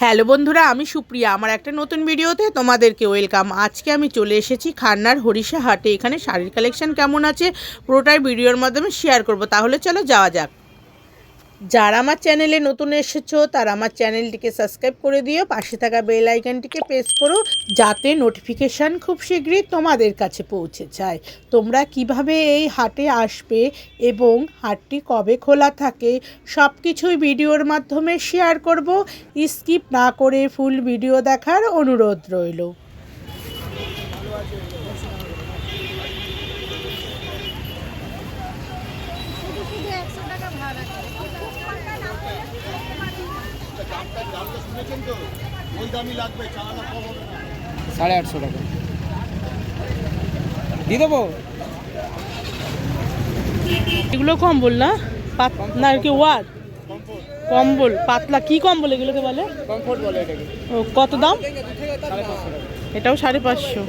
Hello বন্ধুরা, আমি সুপ্রিয়া। আমার একটা নতুন ভিডিওতে তোমাদেরকে ওয়েলকাম। আজকে আমি চলে এসেছি খান্নার হরিষা হাটে। এখানে শাড়ির কালেকশন কেমন আছে পুরোটাই ভিডিওর মাধ্যমে শেয়ার করব। তাহলে চলো যাওয়া যাক। যারা আমার চ্যানেলে নতুন এসেছ, তারা আমার চ্যানেলটিকে সাবস্ক্রাইব করে দিও, পাশে থাকা বেল আইকনটিকে প্রেস করো, যাতে নোটিফিকেশান খুব শীঘ্রই তোমাদের কাছে পৌঁছে যায়। তোমরা কীভাবে এই হাটে আসবে এবং হাটটি কবে খোলা থাকে সব কিছুই ভিডিওর মাধ্যমে শেয়ার করব। স্কিপ না করে ফুল ভিডিও দেখার অনুরোধ রইল। সাড়ে আটশো টাকা। দিয়ে দেবো? এগুলো কম্বল না? পাতলা কি ওয়ার কম্বল। পাতলা। কি কম্বল এগুলোকে বলে? কমফোর্ট বলে এটাকে। ও কত দাম? এটাও সাড়ে পাঁচশো।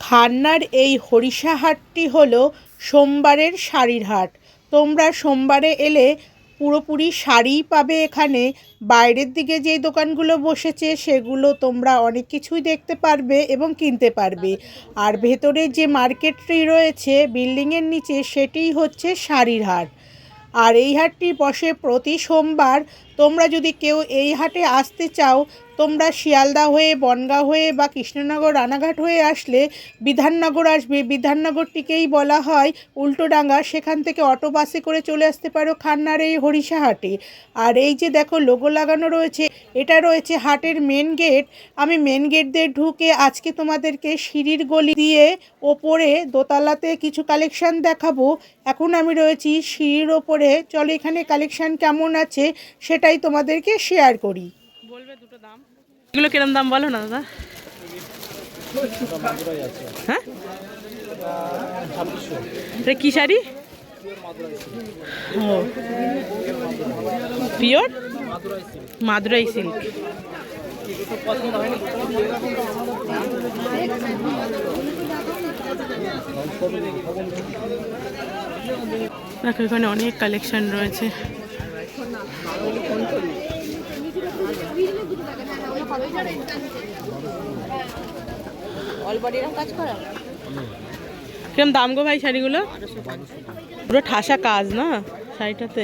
খান্নার এই হরিষা হাটটি হলো সোমবারের শাড়ির হাট তোমরা সোমবারে এলে পুরোপুরি শাড়িই পাবে এখানে। বাইরের দিকে যে দোকানগুলো বসেছে, সেগুলো তোমরা অনেক কিছুই দেখতে পারবে এবং কিনতে পারবে। আর ভেতরে যে মার্কেটটি রয়েছে, বিল্ডিংয়ের নিচে সেটিই হচ্ছে শাড়ির হাট। আর এই হাটটি বসে প্রতি সোমবার তোমরা যদি কেউ এই হাটে আসতে চাও তোমরা শিয়ালদা হয়ে, বনগাঁ হয়ে বা কৃষ্ণনগর রানাঘাট হয়ে আসলে বিধাননগর আসবে। বিধাননগরটিকেই বলা হয় উল্টোডাঙ্গা সেখান থেকে অটো বাসে করে চলে আসতে পারো খান্নার এই হরিষা হাটে। আর এই যে দেখো লোগো লাগানো রয়েছে, এটা রয়েছে হাটের মেন গেট আমি মেন গেট দিয়ে ঢুকে আজকে তোমাদেরকে সিঁড়ির গলি দিয়ে ওপরে দোতলাতে কিছু কালেকশন দেখাবো। এখন আমি রয়েছি সিঁড়ির ওপরে। চলো এখানে কালেকশন কেমন আছে সেটাই তোমাদেরকে শেয়ার করি। বলবে দুটো দাম। এগুলো কিরম দাম বলো না, দাদা? হ্যাঁ? এটা কি শাড়ি? ও। পিওর? মাদুরাই সিল্ক। দেখো, এখানে অনেক কালেকশন রয়েছে। কিরম দাম গো ভাই শাড়িগুলো? পুরো ঠাসা কাজ না শাড়িটাতে?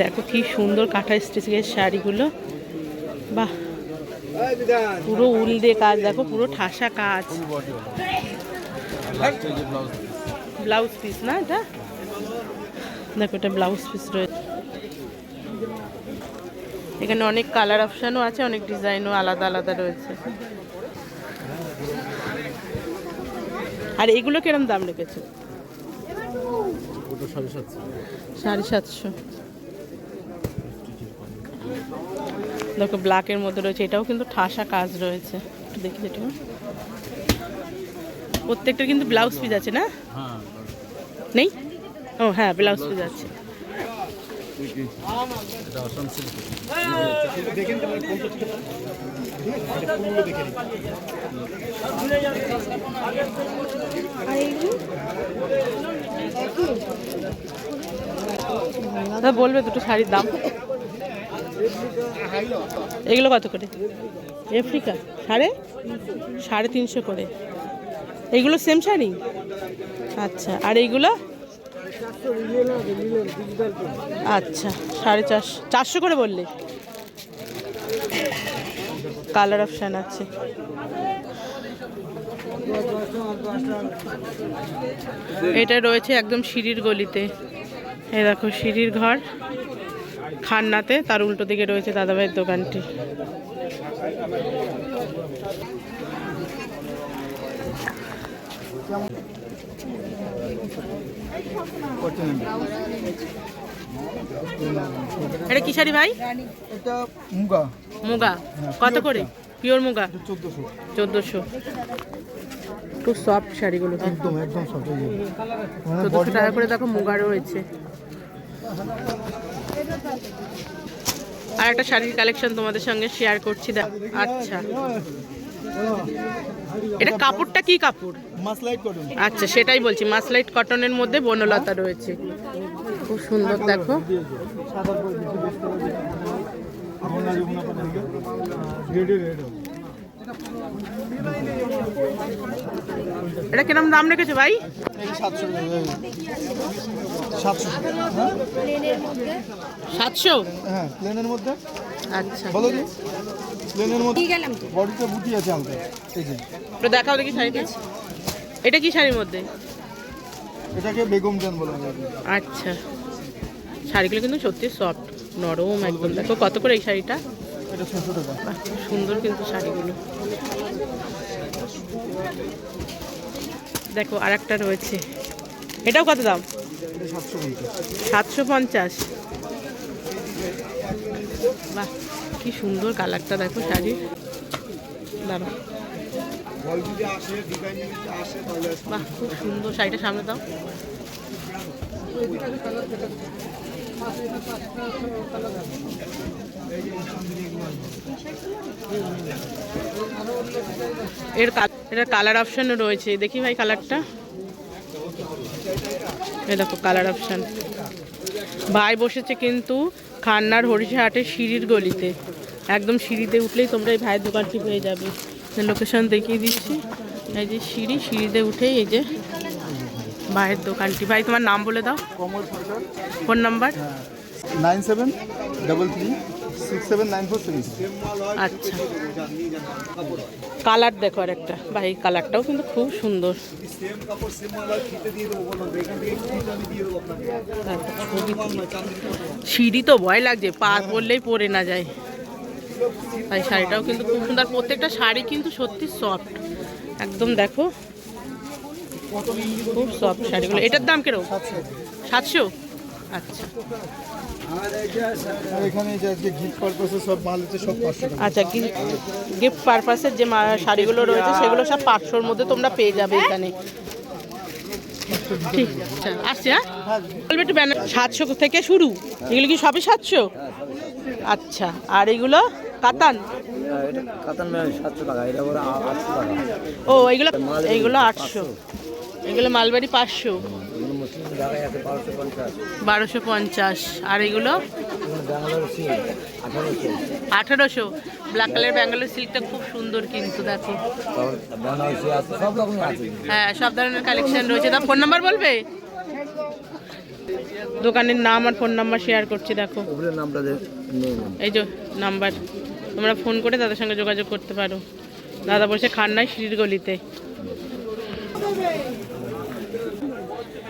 দেখো কি সুন্দর কাঁথা স্টিচের শাড়িগুলো। বাহ। পুরো উল দিয়ে কাজ দেখো পুরো ঠাসা কাজ। ব্লাউজ পিস না এটা? দেখো এটা ব্লাউজ পিস রয়েছে এখানে অনেক কালার অপশানও আছে অনেক ডিজাইনও আলাদা আলাদা রয়েছে। আর এগুলো কিরম দাম রেখেছে? সাড়ে সাতশো। দেখো ব্ল্যাকের মধ্যে রয়েছে এটাও কিন্তু ঠাসা কাজ রয়েছে। একটু দেখি এটা প্রত্যেকটা কিন্তু ব্লাউজ পিস আছে না? নেই? ও হ্যাঁ ব্লাউজ পিস আছে। বলবে দুটো শাড়ির দাম। এগুলো কত করে? আফ্রিকা। সাড়ে? সাড়ে তিনশো করে। এইগুলো সেম শাড়ি? আচ্ছা আর এইগুলো আচ্ছা সাড়ে চারশো চারশো করে বললে। কালার অপশান আছে। এটা রয়েছে একদম সিঁড়ির গলিতে। এ দেখো, সিঁড়ির ঘর। খান্নাতে, তার উল্টো দিকে রয়েছে দাদাভাইয়ের দোকানটি। এটা কি শাড়ি ভাই? এটা মুগা। মুগা। কত করে? পিওর মুগা? চোদ্দোশো। চোদ্দোশো। খুব সফট শাড়িগুলো একদম একদম সব চোদ্দোশো টাকা করে দেখো মুগা রয়েছে। আর একটা শাড়ির কালেকশন তোমাদের সঙ্গে শেয়ার করছি দেখ। আচ্ছা। এটা কাপড়টা কি কাপড়? মাসলাইট করুন আচ্ছা সেটাই বলছি মাসলাইট কটনের মধ্যে বনলতা রয়েছে। খুব সুন্দর দেখো। এটা কিরম দাম রেখেছো ভাই? সাতশো। সাতশো হ্যাঁ প্লেনের মধ্যে। আচ্ছা। বলো প্লেনের মধ্যে বডিতে বুটি আছে আমাদের। এই যে। তো দেখাও দেখি শাড়িটা এটা কি শাড়ির মধ্যে? এটাকে বেগম জান বলে আমরা। আচ্ছা। শাড়িগুলো কিন্তু সত্যি সফট নরম একদম। দেখো কত করে এই শাড়িটা? এটা ছশো টাকা। বাহ, খুব সুন্দর কিন্তু শাড়িগুলো। দেখো আর একটা রয়েছে। এটাও কত দাম? সাতশো পঞ্চাশ। বাহ কি সুন্দর কালারটা দেখো শাড়ির। দাঁড়া। বাহ, খুব সুন্দর শাড়িটা সামনে দাও। এর এটার কালার অপশানও রয়েছে। দেখি ভাই কালারটা দেখো কালার অপশান ভাই বসেছে কিন্তু খান্নার হরিশাহাটের সিঁড়ির গলিতে। একদম সিঁড়িতে উঠলেই তোমরা এই ভাইয়ের দোকানটি পেয়ে যাবে। লোকেশন দেখিয়ে দিচ্ছি। এই যে সিঁড়ি সিঁড়িতে উঠেই এই যে ভাইয়ের দোকানটি। ভাই তোমার নাম বলে দাও। Kamal phone number? Nine seven double three six seven nine four seven আচ্ছা। কালার দেখো আর একটা ভাই কালারটাও কিন্তু খুব সুন্দর। সিঁড়ি তো ভয় লাগছে পা পড়লেই পরে না যায়। তাই শাড়িটাও কিন্তু খুব সুন্দর। প্রত্যেকটা শাড়ি কিন্তু সত্যি সফট একদম দেখো। খুব সফট শাড়িগুলো। এটার দাম কীরকম? সাতশো? আচ্ছা। এখানে যে আজকে গিফট পারপাসে সব মাল আছে সব পাঁচশো টাকা। আচ্ছা গিফট পারপাসের যে শাড়িগুলো রয়েছে সেগুলো সব পাঁচশোর মধ্যে তোমরা পেয়ে যাবে এখানে। ঠিক আচ্ছা হ্যাঁ? বলবে একটু ব্যানার সাতশো থেকে শুরু। এগুলো কি সবই সাতশো? আচ্ছা আর এগুলো কাতান? কাতান সাতশো টাকা এটা করে আটশো টাকা। ও এইগুলো এইগুলো আটশো। এগুলো মালবাড়ি পাঁচশো। বারোশো পঞ্চাশ। আর এগুলো? আঠারোশো। ব্ল্যাক কালার ব্যাঙ্গালোর সিল্কটা খুব সুন্দর কিন্তু দেখো। হ্যাঁ সব ধরনের কালেকশন রয়েছে। ফোন নাম্বার বলবে? দোকানের নাম আর ফোন নাম্বার শেয়ার করছি দেখো। এই যে নাম্বার। তোমরা ফোন করে দাদার সঙ্গে যোগাযোগ করতে পারো। দাদা বসে খান্নায় সিঁড়ির গলিতে।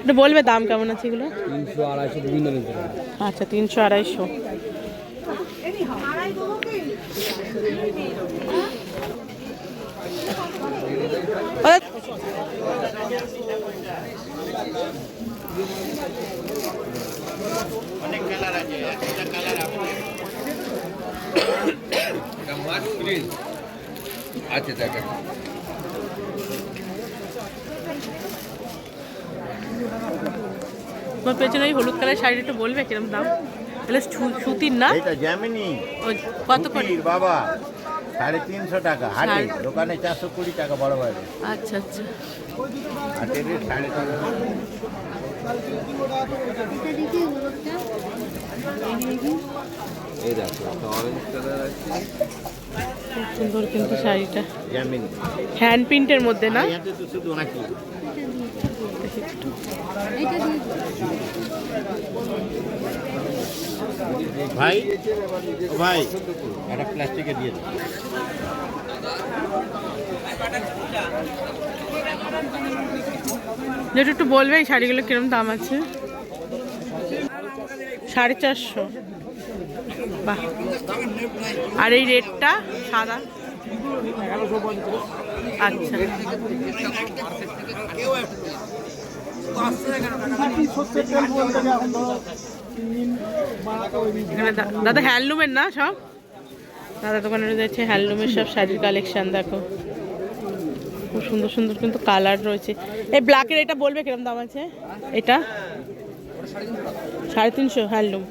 একটু বলবে দাম কেমন আছে এগুলো? তিনশো আড়াইশো বিভিন্ন আচ্ছা তিনশো আড়াইশো। আচ্ছা তোমার পেছনে ওই হলুদ কালার শাড়িটা একটু বলবে কিরম দাম? তাহলে সুতির না? এটা জ্যামিনি কত করে? বাবা। সাড়ে তিনশো টাকা হাটে। দোকানে চারশো কুড়ি টাকা বড় বাইরে আচ্ছা আচ্ছা। হাটের রেট সাড়ে তিনশো এই দেখো অরেঞ্জ কালার আছে। খুব সুন্দর কিন্তু শাড়িটা। জ্যামিনি হ্যান্ড প্রিন্টের মধ্যে না? শুধু ভাই? ভাই। একটা প্লাস্টিকে দিয়ে দাও। যেটা একটু বলবে এই শাড়িগুলো কিরম দাম আছে? সাড়ে চারশো। বাহ। আর এই রেটটা সাদা? আচ্ছা। দাদা হ্যান্ডলুমের না সব? দাদা দোকানে রয়েছে হ্যান্ডলুমের সব শাড়ির কালেকশন, দেখো। খুব সুন্দর সুন্দর কিন্তু কালার রয়েছে। এই ব্ল্যাকের এটা বলবে কিরম দাম আছে? এটা? সাড়ে তিনশো হ্যান্ডলুম।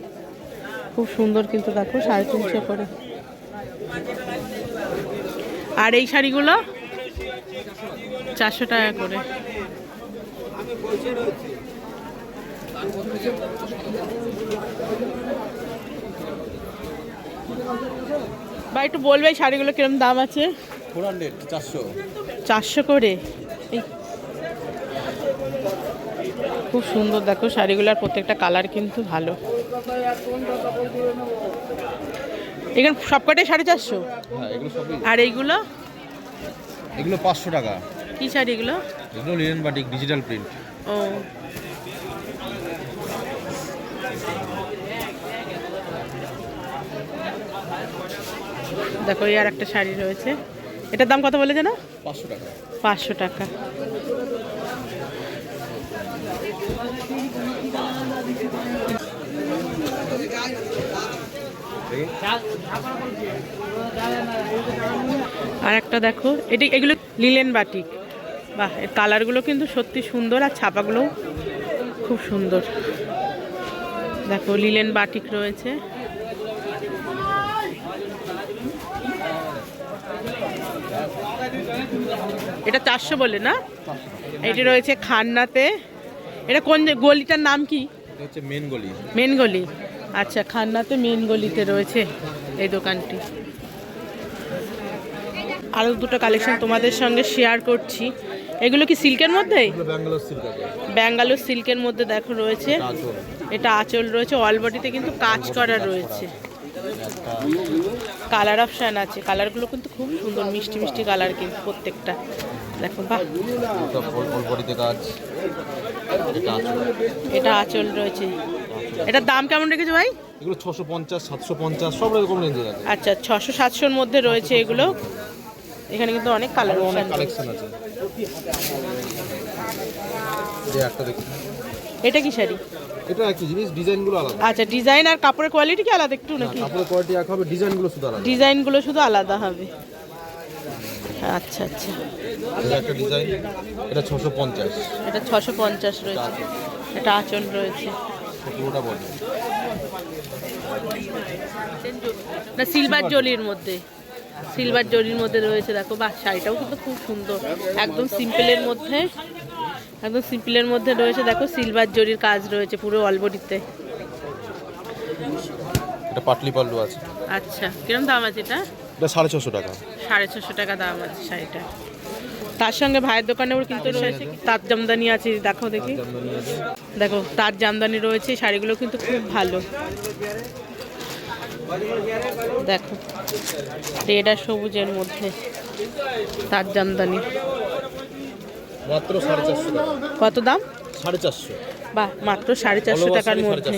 খুব সুন্দর কিন্তু দেখো, সাড়ে তিনশো করে। আর এই শাড়িগুলো? চারশো টাকা করে। বা একটু বলবে শাড়িগুলো কিরম দাম আছে? ফোর হান্ড্রেড চারশো। চারশো করে? খুব সুন্দর দেখো শাড়িগুলোর প্রত্যেকটা কালার কিন্তু ভালো। এখানে সবকটাই সাড়ে চারশো? হ্যাঁ আর এইগুলো? এগুলো পাঁচশো টাকা। কি শাড়ি এগুলো? এগুলো লিনেন বাটিক ডিজিটাল প্রিন্ট ও। দেখো এই আর একটা শাড়ি রয়েছে। এটার দাম কত বলে জানো পাঁচশো টাকা। পাঁচশো টাকা। আর একটা দেখো এটি এগুলো লিলেন বাটিক। বাহ এর কালারগুলো কিন্তু সত্যি সুন্দর আর ছাপাগুলোও খুব সুন্দর। দেখো লিলেন বাটিক রয়েছে। এটা চারশো বলে না? এটি রয়েছে খান্নাতে। এটা কোন গলিটার নাম কি? হচ্ছে মেন গলি। মেন গলি। আচ্ছা খান্নাতে মেন গলিতে রয়েছে এই দোকানটি। আরও দুটো কালেকশন তোমাদের সঙ্গে শেয়ার করছি। এগুলো কি সিল্কের মধ্যে? ব্যাঙ্গালোর সিল্কের মধ্যে দেখো রয়েছে। এটা আঁচল। রয়েছে। অল বডিতে কিন্তু কাজ করা রয়েছে। কালার অপশান আছে। কালারগুলো কিন্তু খুব সুন্দর মিষ্টি মিষ্টি কালার কিন্তু প্রত্যেকটা। দেখো বাহ। এটা আঁচল। রয়েছে। এটার দাম কেমন রেখেছো ভাই? এগুলো ছশো পঞ্চাশ সাতশো পঞ্চাশ সব রকম রেঞ্জের আছে। আচ্ছা ছশো সাতশোর মধ্যে রয়েছে এগুলো। এখানে কিন্তু অনেক কালার অনেক কালেকশন আছে। এটা কি শাড়ি? এটা একই জিনিস ডিজাইনগুলো আলাদা। আচ্ছা ডিজাইন আর কাপড়ের কোয়ালিটি কি আলাদা একটু নাকি? কাপড়ের কোয়ালিটি এক হবে ডিজাইনগুলো শুধু আলাদা। ডিজাইনগুলো শুধু আলাদা হবে। আচ্ছা আচ্ছা। এটা একটা ডিজাইন এটা ছশো পঞ্চাশ। এটা ছশো পঞ্চাশ রয়েছে। এটা আঁচল রয়েছে। পুরোটা বডি না সিলভার জলির মধ্যে। সিলভার জরির মধ্যে রয়েছে দেখো বা শাড়িটাও কিন্তু খুব সুন্দর। একদম সিম্পলের মধ্যে একদম সিম্পলের মধ্যে রয়েছে দেখো সিলভার জরির কাজ রয়েছে পুরো অলবডিতে এটা পাটলি পাল্লু আছে। আচ্ছা কিরম দাম আছে এটা? এটা সাড়ে ছশো টাকা। সাড়ে ছশো টাকা দাম আছে শাড়িটা তার সঙ্গে ভাইয়ের কিন্তু রয়েছে তার জামদানি আছে দেখো দেখি। দেখো তার জামদানি রয়েছে শাড়িগুলো কিন্তু খুব ভালো। দেখো রেড আর সবুজের মধ্যে তার জামদানি। মাত্র সাড়ে চারশো কত দাম? সাড়ে চারশো। বাহ মাত্র সাড়ে চারশো টাকার মধ্যে।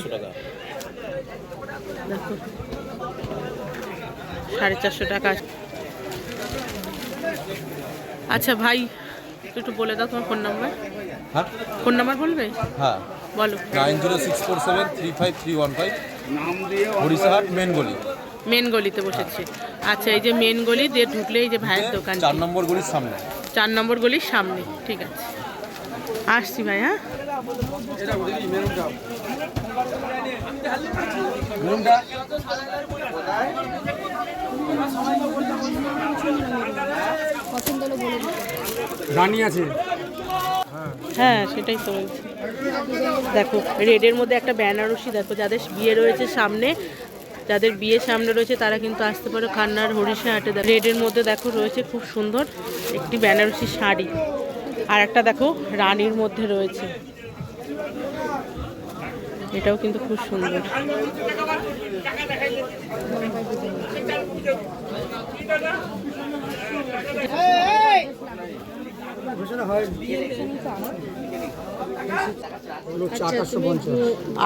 দেখো সাড়ে চারশো টাকা। আচ্ছা ভাই একটু বলে দাও তোমার ফোন নাম্বার। হ্যাঁ? ফোন নাম্বার বলবে? হ্যাঁ। বলো। Nine zero six four seven three five three one five. Harishahat main গলি মেন গলিতে বসেছে। আচ্ছা এই যে মেন গলি দিয়ে ঢুকলে এই যে ভাইয়ের দোকান চার নম্বর গলির সামনে। চার নম্বর গলির সামনে ঠিক আছে। আসছি ভাই হ্যাঁ? রানী আছে। হ্যাঁ সেটাই তো বলছি। দেখো রেডের মধ্যে একটা বেনারসি, দেখো, যাদের বিয়ে রয়েছে সামনে, যাদের বিয়ে সামনে রয়েছে, তারা কিন্তু আসতে পারে খান্নার হরিষা হাটে রেডের মধ্যে, দেখো, রয়েছে খুব সুন্দর একটি বেনারসি শাড়ি। আর একটা, দেখো, রানীর মধ্যে রয়েছে। এটাও কিন্তু খুব সুন্দর।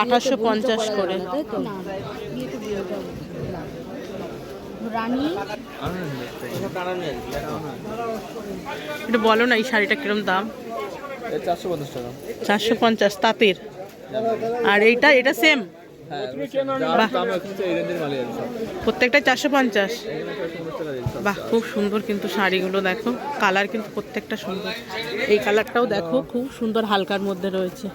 আঠাশশো পঞ্চাশ। করে। এটা বলো না এই শাড়িটা কিরম দাম? চারশো পঞ্চাশ টাকা। চারশো পঞ্চাশ তাঁতের। আর এইটা এটা সেম বাহ। প্রত্যেকটা চারশো পঞ্চাশ। বাহ খুব সুন্দর কিন্তু শাড়িগুলো দেখো। কালার কিন্তু প্রত্যেকটা সুন্দর। এই কালারটাও দেখো, খুব সুন্দর হালকার মধ্যে রয়েছে।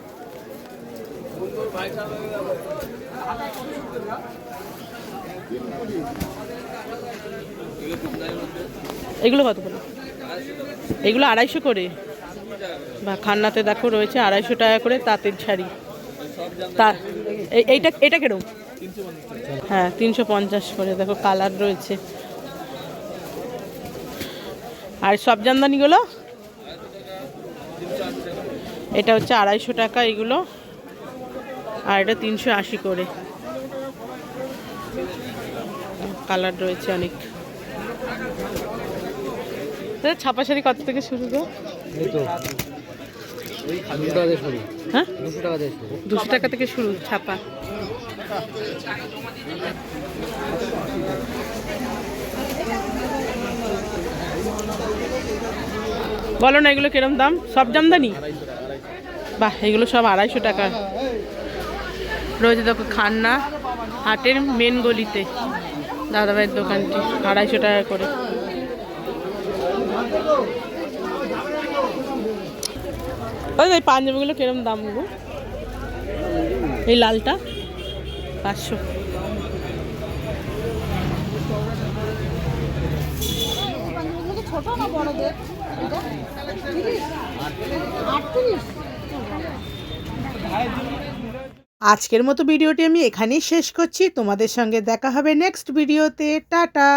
এগুলো কত করে? এগুলো আড়াইশো করে। বা খান্নাতে দেখো রয়েছে আড়াইশো টাকা করে তাঁতের শাড়ি। তা এই- এইটা, এটা কিরম হ্যাঁ তিনশো পঞ্চাশ করে। দেখো কালার রয়েছে। আর সব জামদানিগুলো? এটা হচ্ছে আড়াইশো টাকা এগুলো। আর এটা তিনশো আশি করে। কালার রয়েছে অনেক। ছাপা শাড়ি কত থেকে শুরু হ্যাঁ? দুশো টাকা থেকে শুরু ছাপা। বলো না, এগুলো কিরম দাম? সব জামদানি? বাহ, এগুলো সব আড়াইশো টাকা। রয়েছে দেখো খান্না, হাটের মেন গলিতে। দাদাভাইয়ের দোকানটি, আড়াইশো টাকা করে। ওই পাঞ্জাবিগুলো কিরম দাম গো? এই লালটা, পাঁচশো। আজকের মতো ভিডিওটি আমি এখানেই শেষ করছি। তোমাদের সঙ্গে দেখা হবে নেক্সট ভিডিওতে। টাটা।